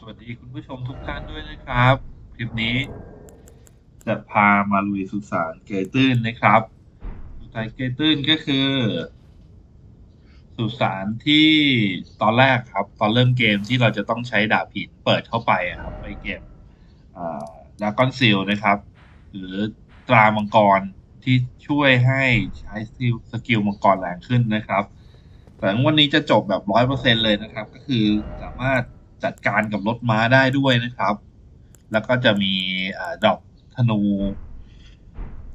สวัสดีคุณผู้ชมทุกท่านด้วยนะครับ คลิปนี้ จะพามาลุยสุสานเกยตื้นนะครับสุสานเกยตื้นก็คือ สุสานที่ตอนแรกครับ ตอนเริ่มเกมที่เราจะต้องใช้ดาบหินเปิดเข้าไปครับ ไปเก็บดาก้อนซิลนะครับ หรือตรามังกรที่ช่วยให้ใช้สกิลสกิลมังกรแรงขึ้นนะครับแต่วันนี้จะจบแบบร้อยเปอร์เซ็นเลยนะครับ ก็คือสามารถ จัดการกับรถม้าได้ด้วยนะครับ แล้วก็จะมีอดอกธนู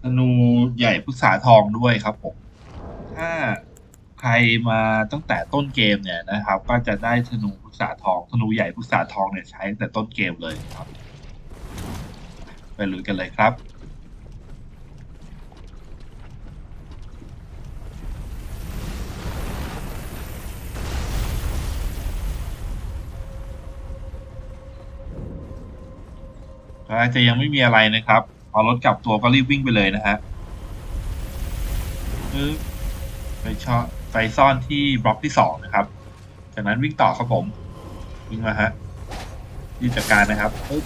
ธนูใหญ่พุทษาทองด้วยครับผม ถ้าใครมาตั้งแต่ต้นเกมเนี่ยนะครับ ก็จะได้ธนูพุทษาทอง ธนูใหญ่พุทษาทองเนี่ยใช้ตั้งแต่ต้นเกมเลยครับ ไปลุยกันเลยครับ อาจจะยังไม่มีอะไรนะครับพอรถกลับตัวก็รีบวิ่งไปเลยนะฮะไปชอไปซ่อนที่บล็อกที่สองนะครับ จากนั้นวิ่งต่อครับผม วิ่งมาฮะที่จัดการนะครับปึ๊บ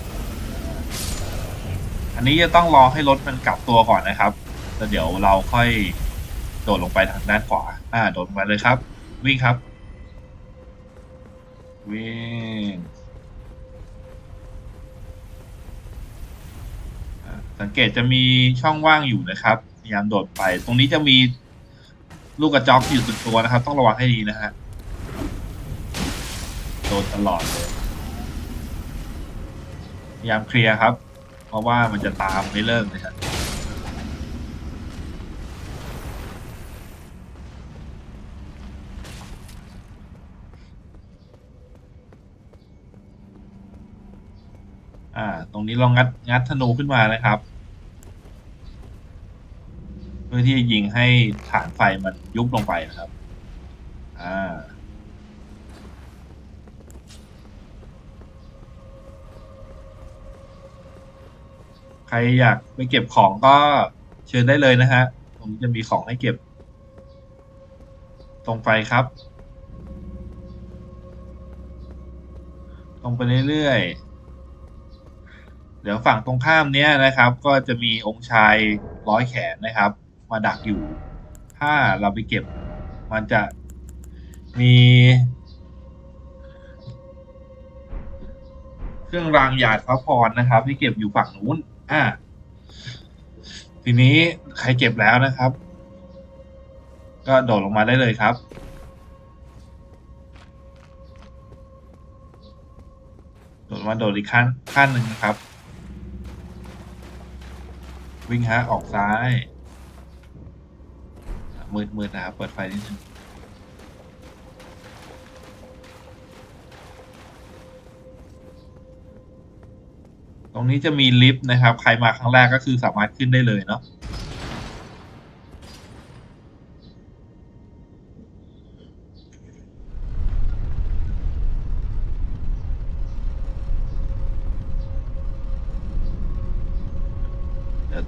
อันนี้จะต้องรอให้รถมันกลับตัวก่อนนะครับแล้วเดี๋ยวเราค่อยโดดลงไปทางด้านขวา อ่า โดดลงไปเลยครับ วิ่งครับ วิ่ง สังเกตจะมีช่องว่างอยู่นะครับพยายามโดดไป ตรงนี้จะมีลูกกระจอกอยู่ติดตัวนะครับ ต้องระวังให้ดีนะฮะโดนตลอดเลยพยายามเคลียร์ครับ เพราะว่ามันจะตามไม่เลิกเลยครับ อ่า ตรงนี้ลองงัดงัดธนูขึ้นมานะครับ เพื่อที่จะยิงให้ฐานไฟมันยุบลงไปนะครับ อ่าใครอยากไปเก็บของก็เชิญได้เลยนะฮะตรงนี้จะมีของให้เก็บ ตรงไปครับ ตรงไปเรื่อยๆ ดี๋ยวฝั่งตรงข้ามเนี้ยนะครับ ก็จะมีองค์ชายร้อยแขนนะครับ มาดักอยู่ ถ้าเราไปเก็บมันจะมี เครื่องรางหยาดพระพรนะครับ ที่เก็บอยู่ฝั่งนู้น อ่า ทีนี้ใครเก็บแล้วนะครับ ก็โดดลงมาได้เลยครับโดดมาโดดอีกขั้นขั้นหนึ่งนะครับ วิ่งฮะออกซ้าย มืดมืดนะครับเปิดไฟนิดนึงตรงนี้จะมีลิฟต์นะครับ ใครมาครั้งแรกก็คือสามารถขึ้นได้เลยเนาะ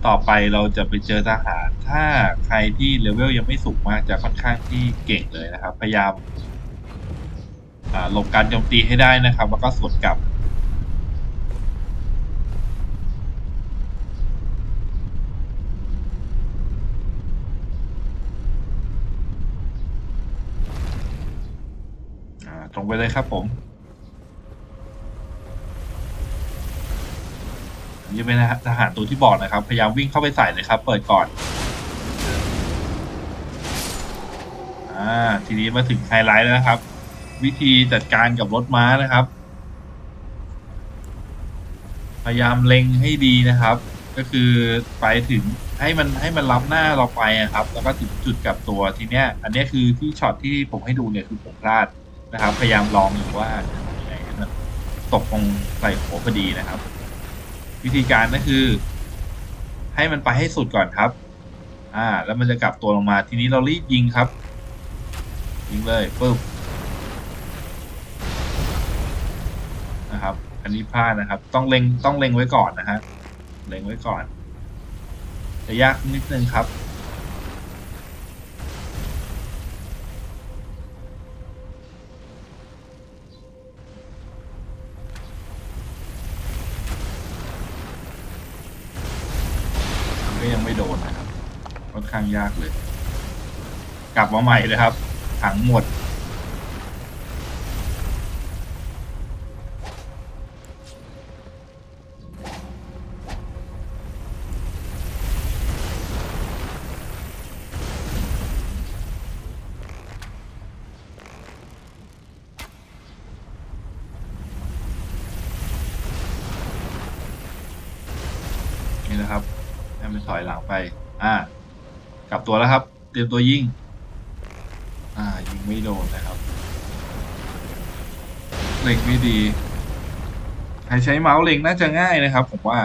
ต่อไปเราจะไปเจอทหาร ถ้าใครที่เลเวลยังไม่สูงมากจะค่อนข้างที่เก่งเลยนะครับ พยายามหลบการโจมตีให้ได้นะครับ แล้วก็สวนกลับ ตรงไปเลยครับผม อันนี่เป็นทหารตัวที่บอกนะครับ พยายามวิ่งเข้าไปใส่เลยครับ เปิดก่อน อ่า ทีนี้มาถึงไฮไลท์แล้วนะครับ วิธีจัดการกับรถม้านะครับ พยายามเล็งให้ดีนะครับ ก็คือไปถึงให้มันให้มันรับหน้าเราไปอะครับ แล้วก็ถึงจุดกับตัวทีเนี้ย อันเนี้ยคือที่ช็อตที่ผมให้ดูเนี่ยคือผมพลาดนะครับ พยายามลองอยู่ว่าตกตรงใส่หัวพอดีนะครับ วิธีการก็คือ ให้มันไปให้สุดก่อนครับ อ่า แล้วมันจะกลับตัวลงมา ทีนี้เรารีบยิงครับ ยิงเลยปึ๊บนะครับ อันนี้พลาดนะครับ ต้องเล็งต้องเล็งไว้ก่อนนะฮะเล็งไว้ก่อน จะยากนิดนึงครับางยากเลย กลับมาใหม่เลยครับ ถังหมด นี่นะครับให้มันถอยหลังไป อ่า กลับตัวแล้วครับ เตรียมตัวยิง อ่า ยิงไม่โดนนะครับเล็งไม่ดี ใครใช้เมาส์เล็งน่าจะง่ายนะครับ ผมว่า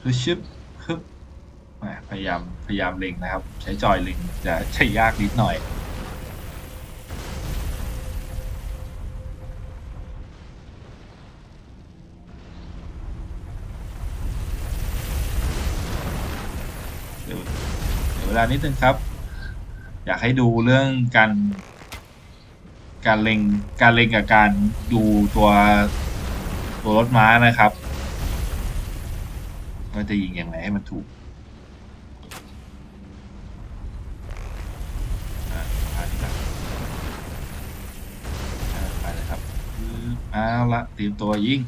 คือชิปคือแหมพยายาม พยายามเล็งนะครับ ใช้จอยเล็งจะใช้ยากนิดหน่อย วเวลานิดนึงครับ อยากให้ดูเรื่องการ การเล็งการเล็งกับการดูตัวตัวรถม้านะครับว่าจะยิงยังไงให้มันถูกไปเลยครับเอาละเตรียมตัวยิง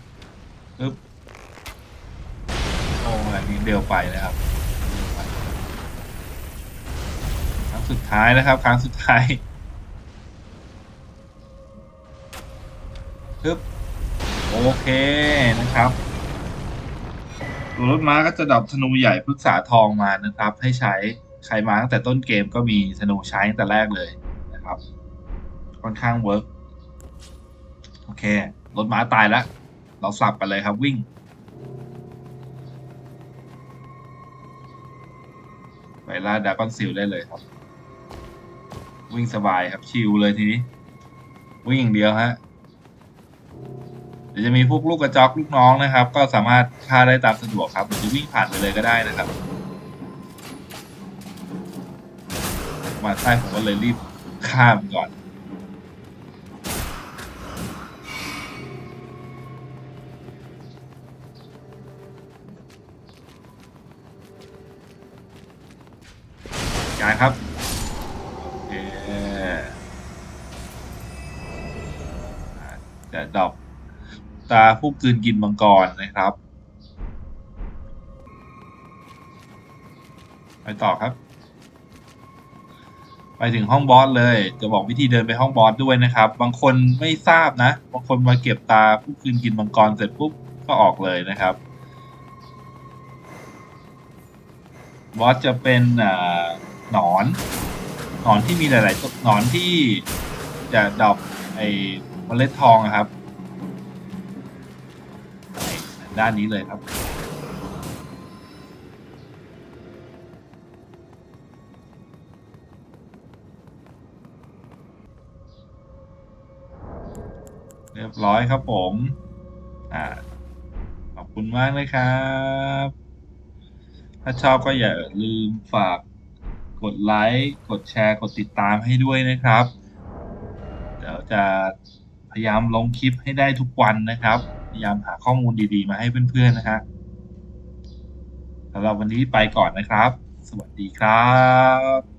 ปึ๊บโอ้ยนิดเดียวไปนะครับ สุดท้ายนะครับ ครั้งสุดท้ายปึ๊บโอเคนะครับตัวรถม้าก็จะดรอปธนูใหญ่พฤกษาทองมานะครับ ให้ใช้ใครมาตั้งแต่ต้นเกมก็มีธนูใช้ตั้งแต่แรกเลยนะครับ ค่อนข้างเวิร์กโอเครถม้าตายแล้ว เราสับกันเลยครับวิ่ง ไปล่าดากอนซิลได้เลยครับ วิ่งสบายครับชิลเลยทีนี้ วิ่งอย่างเดียวฮะเดี๋ยวจะมีพวกลูกกระจอกลูกน้องนะครับ ก็สามารถฆ่าได้ตามสะดวกครับหรือจะวิ่งผ่านไปเลยก็ได้นะครับ มาใต้ผมก็เลยรีบข้ามก่อน จะดอกตาผู้กืนกินมังกรนะครับ ไปต่อครับ ไปถึงห้องบอสเลย จะบอกวิธีเดินไปห้องบอสด้วยนะครับ บางคนไม่ทราบนะ บางคนมาเก็บตาผู้กลืนกินมังกรเสร็จปุ๊บก็ออกเลยนะครับบอสจะเป็นหนอน หนอนที่มีหลายๆตัวหนอนที่จะดรอปไอ้เมล็ดทองอะครับด้านนี้เลยครับ เรียบร้อยครับผม อ่า ขอบคุณมากเลยครับ ถ้าชอบก็อย่าลืมฝาก กดไลค์กดแชร์กดติดตามให้ด้วยนะครับ เดี๋ยวจะพยายามลงคลิปให้ได้ทุกวันนะครับ พยายามหาข้อมูลดีๆ มาให้เพื่อนๆนะฮะสำหรับวันนี้ไปก่อนนะครับ สวัสดีครับ